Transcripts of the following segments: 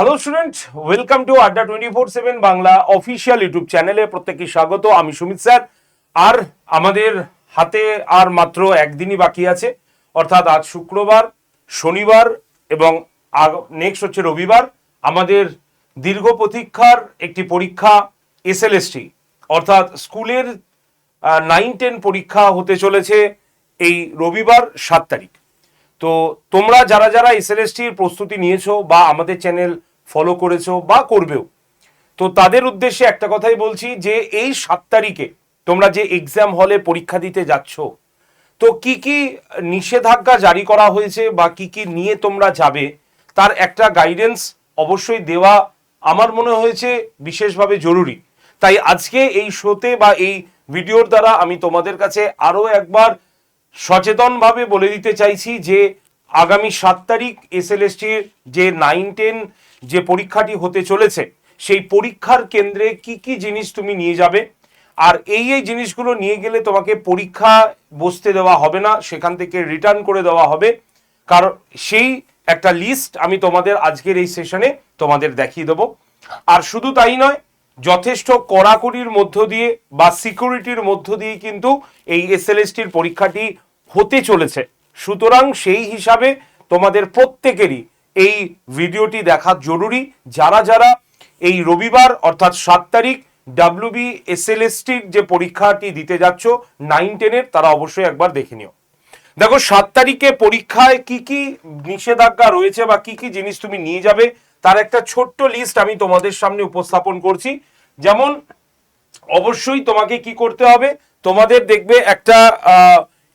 Hello student welcome to Adda twenty four seven Bangla official YouTube চ্যানেলে প্রত্যেককে স্বাগত। আমি সুমিত স্যার। আর আমাদের হাতে আর মাত্র একদিনই বাকি আছে। অর্থাৎ আজ শুক্রবার, শনিবার এবং নেক্সট হচ্ছে রবিবার। আমাদের দীর্ঘ প্রতীক্ষার একটি পরীক্ষা এসএলএসটি অর্থাৎ স্কুলের নাইন টেন পরীক্ষা হতে চলেছে এই রবিবার সাত তারিখ। তো তোমরা যারা যারা এসএলএসটির প্রস্তুতি নিয়েছো বা আমাদের চ্যানেল ফলো করেছ বা করবেও। তো তাদের উদ্দেশ্যে একটা কথাই বলছি যে, এই সাত তারিখে তোমরা যে এক্সাম হলে পরীক্ষা দিতে যাচ্ছ, তো কি কি নিষেধাজ্ঞা জারি করা হয়েছে বা কি কি নিয়ে তোমরা যাবে, তার একটা গাইডেন্স অবশ্যই দেওয়া আমার মনে হয়েছে বিশেষভাবে জরুরি। তাই আজকে এই শোতে বা এই ভিডিওর দ্বারা আমি তোমাদের কাছে আরও একবার সচেতনভাবে বলে দিতে চাইছি যে আগামী সাত তারিখ এসএলএসটির যে নাইন টেন যে পরীক্ষাটি হতে চলেছে, সেই পরীক্ষার কেন্দ্রে কি কি জিনিস তুমি নিয়ে যাবে? আর এই এই জিনিসগুলো নিয়ে গেলে তোমাকে পরীক্ষা বসতে দেওয়া হবে না, সেখান থেকে রিটার্ন করে দেওয়া হবে। কারণ সেই একটা লিস্ট আমি তোমাদের আজকের এই সেশনে তোমাদের দেখিয়ে দেবো। আর শুধু তাই নয়, যথেষ্ট কড়াকড়ির মধ্য দিয়ে বা সিকিউরিটির মধ্য দিয়ে কিন্তু এই এসএলএসটির পরীক্ষাটি হতে চলেছে। সুতরাং সেই হিসাবে তোমাদের প্রত্যেকেরই এই ভিডিওটি দেখা জরুরি। যারা যারা এই রবিবার অর্থাৎ সাত তারিখ ডাব্লিউবি এসএলএসটির যে পরীক্ষাটি দিতে যাচ্ছ নাইন টেনের তারা অবশ্যই একবার দেখে নিও। দেখো, সাত তারিখে পরীক্ষায় কি কি নিষেধাজ্ঞা রয়েছে বা কি কি জিনিস তুমি নিয়ে যাবে, তার একটা ছোট্ট লিস্ট আমি তোমাদের সামনে উপস্থাপন করছি। যেমন, অবশ্যই তোমাকে কি করতে হবে? তোমাদের দেখবে একটা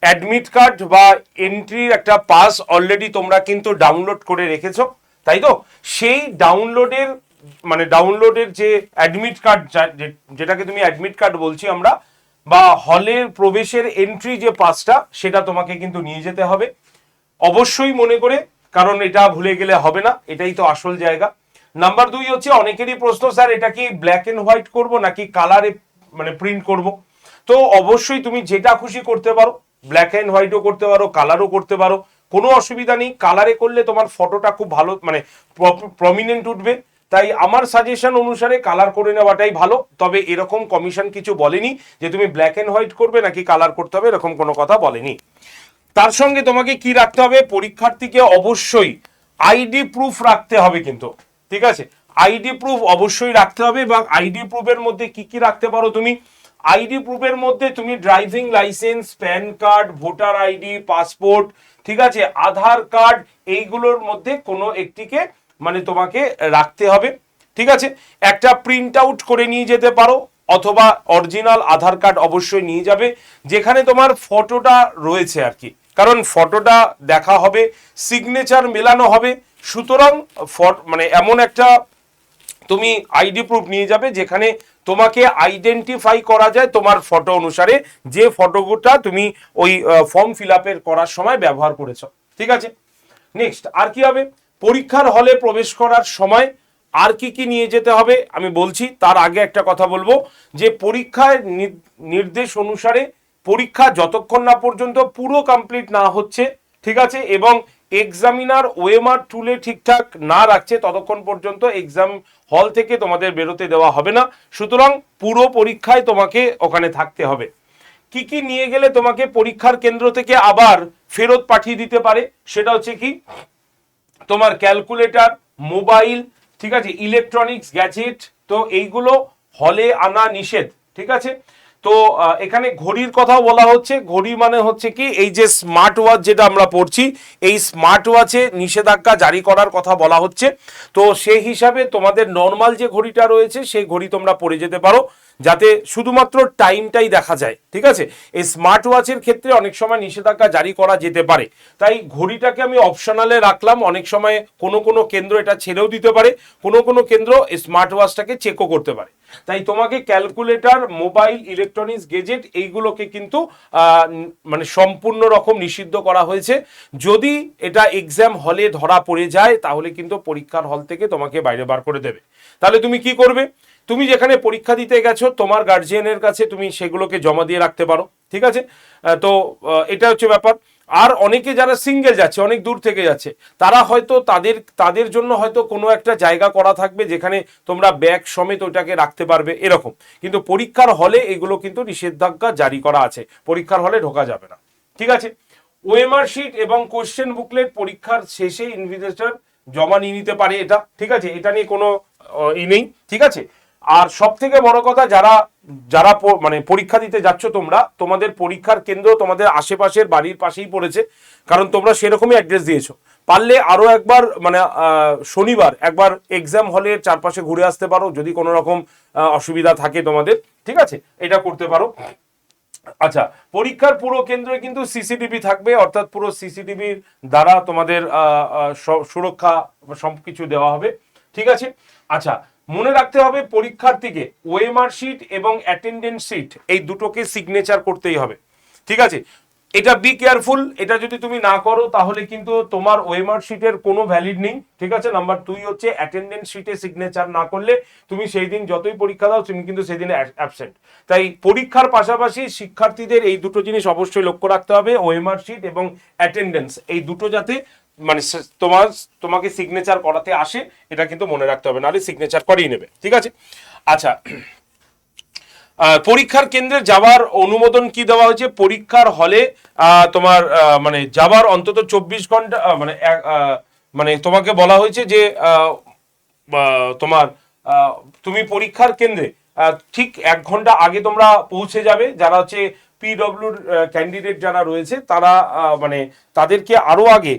অ্যাডমিট কার্ড বা এন্ট্রির একটা পাস অলরেডি তোমরা কিন্তু ডাউনলোড করে রেখেছো, তাই তো? সেই ডাউনলোডের মানে ডাউনলোডের যে অ্যাডমিট কার্ড যেটাকে তুমি অ্যাডমিট কার্ড বলছি আমরা, বা হলের প্রবেশের এন্ট্রি যে পাসটা সেটা তোমাকে কিন্তু নিয়ে যেতে হবে। অবশ্যই মনে করে, কারণ এটা ভুলে গেলে হবে না, এটাই তো আসল জায়গা। নাম্বার দুই হচ্ছে, অনেকেরই প্রশ্ন, স্যার, এটা কি ব্ল্যাক অ্যান্ড হোয়াইট করব নাকি কালারে মানে প্রিন্ট করব? তো অবশ্যই তুমি যেটা খুশি করতে পারো ব্ল্যাক অ্যান্ড হোয়াইটও করতে পারো কালারও করতে পারো, কোনো অসুবিধা নেই। কালারে করলে তোমার ফটোটা খুব ভালো মানে প্রমিনেন্ট উঠবে। তাই আমার সাজেশন অনুসারে কালার করে নেওয়াটাই ভালো। তবে এরকম কমিশন কিছু বলেনি যে তুমি ব্ল্যাক অ্যান্ড হোয়াইট করবে নাকি কালার করতে হবে, এরকম কোনো কথা বলেনি। তার সঙ্গে তোমাকে কি রাখতে হবে? পরীক্ষার্থীকে অবশ্যই আইডি প্রুফ রাখতে হবে কিন্তু, ঠিক আছে? আইডি প্রুফ অবশ্যই রাখতে হবে এবং আইডি প্রুফের মধ্যে কি কি রাখতে পারো তুমি? আইডি প্রুফের মধ্যে তুমি driving licence, PAN card, voter ID, passport, ঠিক আছে? আধার কার্ড, এইগুলোর মধ্যে কোনো একটিকে মানে তোমাকে রাখতে হবে, ঠিক আছে? একটা প্রিন্ট আউট করে নিয়ে যেতে পারো, অথবা অরিজিনাল আধার কার্ড অবশ্যই নিয়ে যাবে, যেখানে তোমার ফটোটা রয়েছে আর কি। কারণ ফটোটা দেখা হবে সিগনেচার মেলানো হবে, সুতরাং মানে এমন একটা তুমি আইডি প্রুফ নিয়ে যাবে, যেখানে তোমাকে আইডেন্টিফাই করা যায় তোমার ফটো অনুসারে যে ফটোটা তুমি ওই ফর্ম ফিল করার সময় ব্যবহার করেছ। ঠিক আছে? নেক্সট আর কি হবে? পরীক্ষার হলে প্রবেশ করার সময় আর কি কি নিয়ে যেতে হবে? আমি বলছি, তার আগে একটা কথা বলব, যে পরীক্ষায় নির্দেশ অনুসারে পরীক্ষা যতক্ষণ না পর্যন্ত পুরো কমপ্লিট না হচ্ছে, ঠিক আছে? এবং এক্সামিনার ওয়েমার টুলে ঠিকঠাক না রাখছে, ততক্ষণ পর্যন্ত এক্সাম হল থেকে তোমাদের বেরোতে দেওয়া হবে না। সুতরাং পুরো পরীক্ষায় তোমাকে ওখানে থাকতে হবে। কি কি নিয়ে গেলে তোমাকে পরীক্ষার কেন্দ্র থেকে আবার ফেরত পাঠিয়ে দিতে পারে, সেটা হচ্ছে কি, তোমার ক্যালকুলেটর মোবাইল ঠিক আছে ইলেকট্রনিক্স গ্যাজেট তো এইগুলো হলে আনা নিষেধ, ঠিক আছে? তো এখানে ঘড়ির কথাও বলা হচ্ছে। ঘড়ি মানে হচ্ছে কি, এই যে স্মার্ট ওয়াচ যেটা আমরা পড়ছি, এই স্মার্ট ওয়াচে নিষেধাজ্ঞা জারি করার কথা বলা হচ্ছে। তো সেই হিসাবে তোমাদের নর্মাল যে ঘড়িটা রয়েছে, সেই ঘড়ি তোমরা পরে যেতে পারো। যাতে শুধুমাত্র টাইমটাই দেখা যায়, ঠিক আছে? এই স্মার্ট ওয়াচের ক্ষেত্রে অনেক সময় নিষেধাজ্ঞা জারি করা যেতে পারে। তাই ঘড়িটাকে আমি অপশনালে রাখলাম, অনেক সময় কোনো কোনো কেন্দ্র এটা ছেড়েও দিতে পারে, কোনো কোনো কেন্দ্র এই স্মার্ট ওয়াচটাকে চেকও করতে পারে। তাই তোমাকে ক্যালকুলেটর মোবাইল ইলেকট্রনিক্স গেজেট এইগুলোকে কিন্তু মানে সম্পূর্ণ রকম নিষিদ্ধ করা হয়েছে। যদি এটা এক্সাম হলে ধরা পড়ে যায়, তাহলে কিন্তু পরীক্ষার হল থেকে তোমাকে বাইরে বার করে দেবে। তাহলে তুমি কি করবে? তুমি যেখানে পরীক্ষা দিতে গেছো, তোমার গার্জিয়ানের কাছে তুমি সেগুলোকে জমা দিয়ে রাখতে পারো, ঠিক আছে? তো এটা হচ্ছে ব্যাপার। আর অনেকে যারা সিঙ্গেল যাচ্ছে, অনেক দূর থেকে যাচ্ছে, তারা হয়তো তাদের তাদের জন্য হয়তো কোনো একটা জায়গা করা থাকবে যেখানে তোমরা ব্যাগ সমেত ওটাকে রাখতে পারবে, এরকম। কিন্তু পরীক্ষার হলে এগুলো কিন্তু নিষেধাজ্ঞা জারি করা আছে। পরীক্ষার হলে ঢোকা যাবে না, ঠিক আছে? ওএমআর শিট এবং কোশ্চেন বুকলেট পরীক্ষার শেষে ইনভিটেশন জমা নিয়ে নিতে পারে এটা, ঠিক আছে? এটা নিয়ে কোনো ই নেই, ঠিক আছে? আর সব থেকে বড় কথা, যারা যারা মানে পরীক্ষা দিতে যাচ্ছ তোমরা, তোমাদের পরীক্ষার কেন্দ্র তোমাদের আশেপাশের বাড়ির পাশেই পড়েছে, কারণ তোমরা সেরকমই অ্যাড্রেস দিয়েছ। পারলে আরও একবার মানে শনিবার একবার এক্সাম হলের চারপাশে ঘুরে আসতে পারো, যদি কোনো রকম অসুবিধা থাকে তোমাদের, ঠিক আছে? এটা করতে পারো। আচ্ছা পরীক্ষার পুরো কেন্দ্রে কিন্তু সিসিটিভি থাকবে, অর্থাৎ পুরো সিসিটিভির দ্বারা তোমাদের সুরক্ষা সবকিছু দেওয়া হবে, ঠিক আছে? আচ্ছা মনে রাখতে হবে পরীক্ষার্থীকে ওএমআর শিট এবং অ্যাটেন্ডেন্স শিট এই দুটোকে সিগনেচার করতেই হবে। ঠিক আছে? এটা বি কেয়ারফুল এটা যদি তুমি না করো, তাহলে কিন্তু তোমার ওএমআর শিটের কোনো ভ্যালিড নেই। ঠিক আছে? নাম্বার দুই হচ্ছে অ্যাটেন্ডেন্স শিটে সিগনেচার না করলে তুমি সেই দিন যতই পরীক্ষা দাও, তুমি কিন্তু সেই দিনে অ্যাবসেন্ট তাই পরীক্ষার পাশাপাশি শিক্ষার্থীদের এই দুটো জিনিস অবশ্যই লক্ষ্য রাখতে হবে, ওএমআর শিট এবং অ্যাটেন্ডেন্স এই দুটো যাতে মানে তোমার, তোমাকে সিগনেচার করাতে আসে, এটা কিন্তু মনে রাখতে হবে, নাহলে সিগনেচার করিয়ে নেবে, ঠিক আছে? আচ্ছা পরীক্ষার কেন্দ্রে যাওয়ার অনুমোদন কি দেওয়া হয়েছে? পরীক্ষার হলে তোমার মানে যাওয়ার অন্তত চব্বিশ ঘণ্টা মানে মানে তোমাকে বলা হয়েছে যে তোমার তুমি পরীক্ষার কেন্দ্রে ঠিক এক ঘণ্টা আগে তোমরা পৌঁছে যাবে, যারা হচ্ছে পিডব্লিউর ক্যান্ডিডেট যারা রয়েছে, তারা মানে তাদেরকে আরও আগে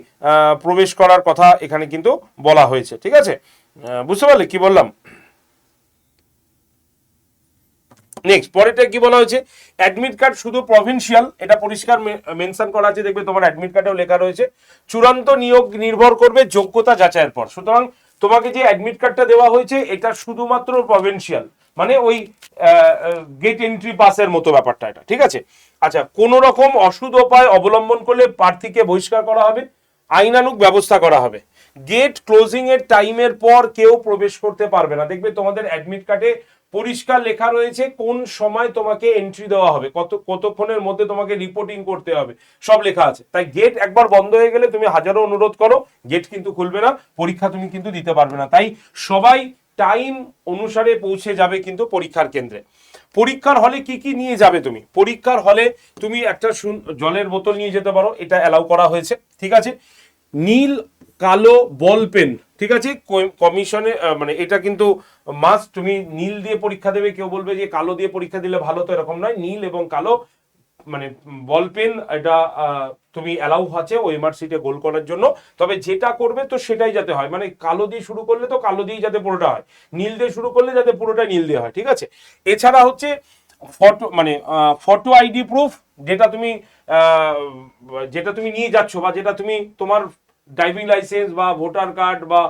প্রবেশ করার কথা এখানে কিন্তু বলা হয়েছে, ঠিক আছে? বুঝতে পারলে? কি বললাম? নেক্সট পরেরটা কি বলা হয়েছে? অ্যাডমিট কার্ড শুধু প্রভিনশিয়াল এটা পরিষ্কার মেনশন করা আছে, দেখবে তোমার অ্যাডমিট কার্ডেও লেখা রয়েছে। চূড়ান্ত নিয়োগ নির্ভর করবে যোগ্যতা যাচাইয়ের পর। সুতরাং তোমাকে যে অ্যাডমিট কার্ডটা দেওয়া হয়েছে, এটা শুধুমাত্র প্রভিনশিয়াল মানে ওই গেট এন্ট্রি পাসের মতো ব্যাপারটা এটা, ঠিক আছে? আচ্ছা কোন রকম অসুদ উপায় অবলম্বন করলে প্রার্থীকে বহিষ্কার করা হবে আইনানুক ব্যবস্থা করা হবে। গেট ক্লোজিং এর টাইমের পর কেউ প্রবেশ করতে পারবে না। দেখবে তোমাদের অ্যাডমিট কার্ডে পরিষ্কার লেখা রয়েছে কোন সময় তোমাকে এন্ট্রি দেওয়া হবে। কত, কতক্ষণের মধ্যে তোমাকে রিপোর্টিং করতে হবে। সব লেখা আছে। তাই গেট একবার বন্ধ হয়ে গেলে তুমি হাজারো অনুরোধ করো গেট কিন্তু খুলবে না, পরীক্ষা তুমি কিন্তু দিতে পারবে না। তাই সবাই টাইম অনুসারে পৌঁছে যাবে কিন্তু পরীক্ষার কেন্দ্রে। পরীক্ষার হলে কি কি নিয়ে যাবে তুমি? পরীক্ষার হলে তুমি একটা জলের বোতল নিয়ে যেতে পারো, এটা অ্যালাউ করা হয়েছে। ঠিক আছে? নীল কালো বল পেন, ঠিক আছে? কমিশনে মানে এটা কিন্তু মাস্ট তুমি নীল দিয়ে পরীক্ষা দেবে, কেউ বলবে যে কালো দিয়ে পরীক্ষা দিলে ভালো তো এরকম নয়, নীল এবং কালো মানে বল পেন, এটা তুমি অ্যালাউ আছে ওএমআর সিটে গোল করার জন্য, তবে যেটা করবে তো সেটাই যাতে হয় মানে কালো দিয়ে শুরু করলে তো কালো দিয়ে যাতে পুরোটা হয়, নীল দিয়ে শুরু করলে যাতে পুরোটা নীল দিয়ে হয়, ঠিক আছে? এছাড়া হচ্ছে ফটো মানে ফটো আইডি প্রুফ যেটা তুমি যেটা তুমি নিয়ে যাচ্ছ বা যেটা তুমি তোমার ড্রাইভিং লাইসেন্স বা ভোটার কার্ড বা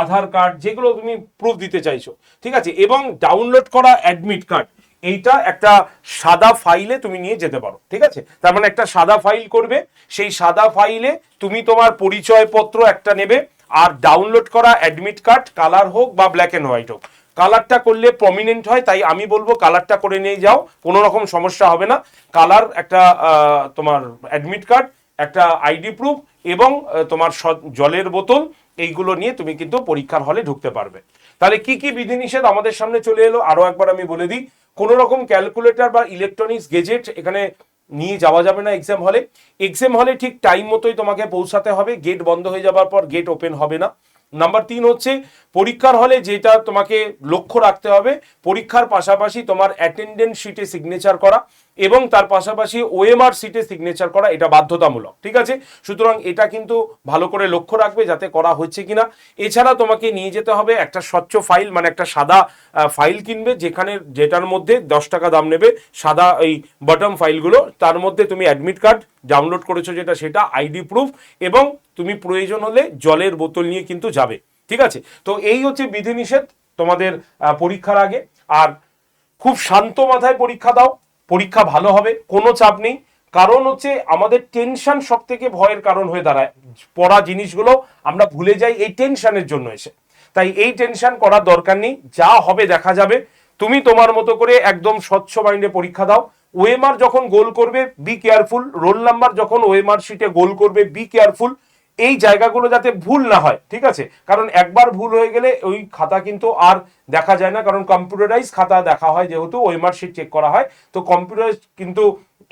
আধার কার্ড যেগুলো তুমি প্রুফ দিতে চাইছো, ঠিক আছে? এবং ডাউনলোড করা অ্যাডমিট কার্ড এইটা একটা সাদা ফাইলে তুমি নিয়ে যেতে পারো, ঠিক আছে? তার মানে একটা সাদা ফাইল করবে, সেই সাদা ফাইলে তুমি তোমার পরিচয়পত্র একটা নেবে, আর ডাউনলোড করা অ্যাডমিট কার্ড কালার হোক বা ব্ল্যাক অ্যান্ড হোয়াইট হোক। কালারটা করলে প্রমিনেন্ট হয়, তাই আমি বলব কালারটা করে নিয়ে যাও, কোনো রকম সমস্যা হবে না। কালার একটা তোমার অ্যাডমিট কার্ড একটা আইডি প্রুফ এবং তোমার জলের বোতল, এইগুলো নিয়ে তুমি কিন্তু পরীক্ষার হলে ঢুকতে পারবে। তাহলে কি কি বিধিনিষেধ আমাদের সামনে চলে এলো? আরও একবার আমি বলে দিই কোন রকম ক্যালকুলেটর বা ইলেকট্রনিক্স গেজেট এখানে নিয়ে যাওয়া যাবে না এক্সাম হলে এক্সাম হলে ঠিক টাইম মতোই তোমাকে পৌঁছাতে হবে গেট বন্ধ হয়ে যাবার পর গেট ওপেন হবে না। নাম্বার তিন হচ্ছে, পরীক্ষার হলে যেটা তোমাকে লক্ষ্য রাখতে হবে, পরীক্ষার পাশাপাশি তোমার অ্যাটেন্ডেন্স শিটে সিগনেচার করা। এবং তার পাশাপাশি ওএমআর সিটে সিগনেচার করা এটা বাধ্যতামূলক, ঠিক আছে? সুতরাং এটা কিন্তু ভালো করে লক্ষ্য রাখবে যাতে করা হচ্ছে কিনা। এছাড়া তোমাকে নিয়ে যেতে হবে একটা স্বচ্ছ ফাইল মানে একটা সাদা ফাইল কিনবে, যেখানে যেটার মধ্যে দশ টাকা দাম নেবে, সাদা এই বটম ফাইলগুলো তার মধ্যে তুমি অ্যাডমিট কার্ড ডাউনলোড করেছ যেটা, সেটা আইডি প্রুফ এবং তুমি প্রয়োজন হলে জলের বোতল নিয়ে কিন্তু যাবে, ঠিক আছে? তো এই হচ্ছে বিধিনিষেধ তোমাদের পরীক্ষার আগে। আর খুব শান্ত মাথায় পরীক্ষা দাও পরীক্ষা ভালো হবে, কোনো চাপ নেই। কারণ হচ্ছে আমাদের টেনশন সব থেকে ভয়ের কারণ হয়ে দাঁড়ায়। পড়া জিনিসগুলো আমরা ভুলে যাই এই টেনশনের জন্য এসে। তাই এই টেনশন করার দরকার নেই, যা হবে দেখা যাবে। তুমি তোমার মতো করে একদম স্বচ্ছ মাইন্ডে পরীক্ষা দাও। ওএমআর যখন গোল করবে বি কেয়ারফুল রোল নাম্বার যখন ওএমআর শিটে গোল করবে বি কেয়ারফুল এই জায়গাগুলো যাতে ভুল না হয়, ঠিক আছে? কারণ একবার ভুল হয়ে গেলে ওই খাতা কিন্তু আর দেখা যায় না, কারণ কম্পিউটারাইজ খাতা দেখা হয় যেহেতু ওএমআর শিট চেক করা হয়, তো কম্পিউটারাইজ কিন্তু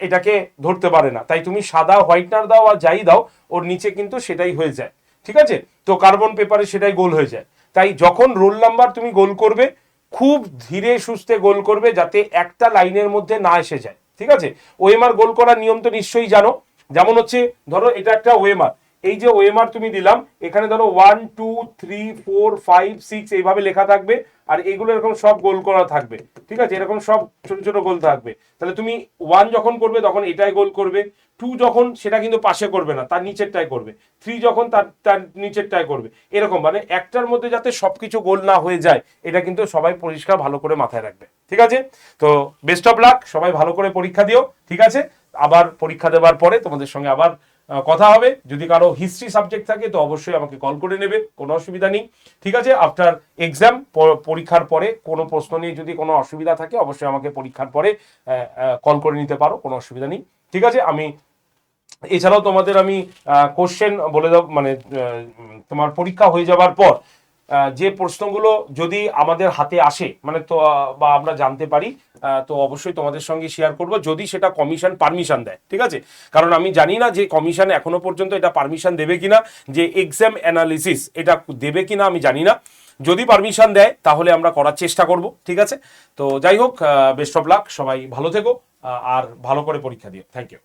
এটাকে ধরতে পারে না। তাই তুমি সাদা হোয়াইটনার দাও আর যাই দাও, ওর নিচে কিন্তু সেটাই হয়ে যায়, ঠিক আছে? তো কার্বন পেপারে সেটাই গোল হয়ে যায়। তাই যখন রোল নাম্বার তুমি গোল করবে, খুব ধীরে সুস্থে গোল করবে যাতে একটা লাইনের মধ্যে না এসে যায়, ঠিক আছে? ওএমআর গোল করার নিয়ম তো নিশ্চয়ই জানো। যেমন হচ্ছে, ধরো এটা একটা ওএমআর এই যে ওএমআর তুমি দিলাম, এখানে ধরো one two three four five six এইভাবে লেখা থাকবে, আর এগুলো এরকম সব গোল করা থাকবে, ঠিক আছে? এরকম সব ছোট ছোট গোল থাকবে। তাহলে তুমি ওয়ান যখন করবে, তখন এটাই গোল করবে। টু যখন, সেটা কিন্তু পাশে করবে না, তার নিচেরটাই করবে। থ্রি যখন, তার তার নিচেরটাই করবে। এরকম মানে একটার মধ্যে যাতে সবকিছু গোল না হয়ে যায়, এটা কিন্তু সবাই পরিষ্কার ভালো করে মাথায় রাখবে, ঠিক আছে? তো বেস্ট অফ লাক সবাই ভালো করে পরীক্ষা দিও, ঠিক আছে? আবার পরীক্ষা দেওয়ার পরে তোমাদের সঙ্গে আবার কথা হবে। যদি কারও হিস্ট্রি সাবজেক্ট থাকে, তো অবশ্যই আমাকে কল করে নেবে, কোনো অসুবিধা নেই। ঠিক আছে আফটার এক্সাম পরীক্ষার পরে কোনো প্রশ্ন নিয়ে যদি কোনো অসুবিধা থাকে, অবশ্যই আমাকে পরীক্ষার পরে কল করে নিতে পারো, কোনো অসুবিধা নেই। ঠিক আছে, আমি, এছাড়াও তোমাদের আমি কোশ্চেন বলে দাও মানে তোমার পরীক্ষা হয়ে যাওয়ার পর যে প্রশ্নগুলো যদি আমাদের হাতে আসে মানে তো বা আমরা জানতে পারি তো অবশ্যই তোমাদের সঙ্গে শেয়ার করব, যদি সেটা কমিশন পারমিশন দেয়, ঠিক আছে? কারণ আমি জানি না যে কমিশন এখনও পর্যন্ত এটা পারমিশন দেবে কিনা, যে এক্সাম অ্যানালিসিস এটা দেবে কিনা আমি জানি না। যদি পারমিশন দেয়, তাহলে আমরা করার চেষ্টা করব, ঠিক আছে? তো যাই হোক বেস্ট অফ লাক সবাই ভালো থেকো আর ভালো করে পরীক্ষা দিও। Thank you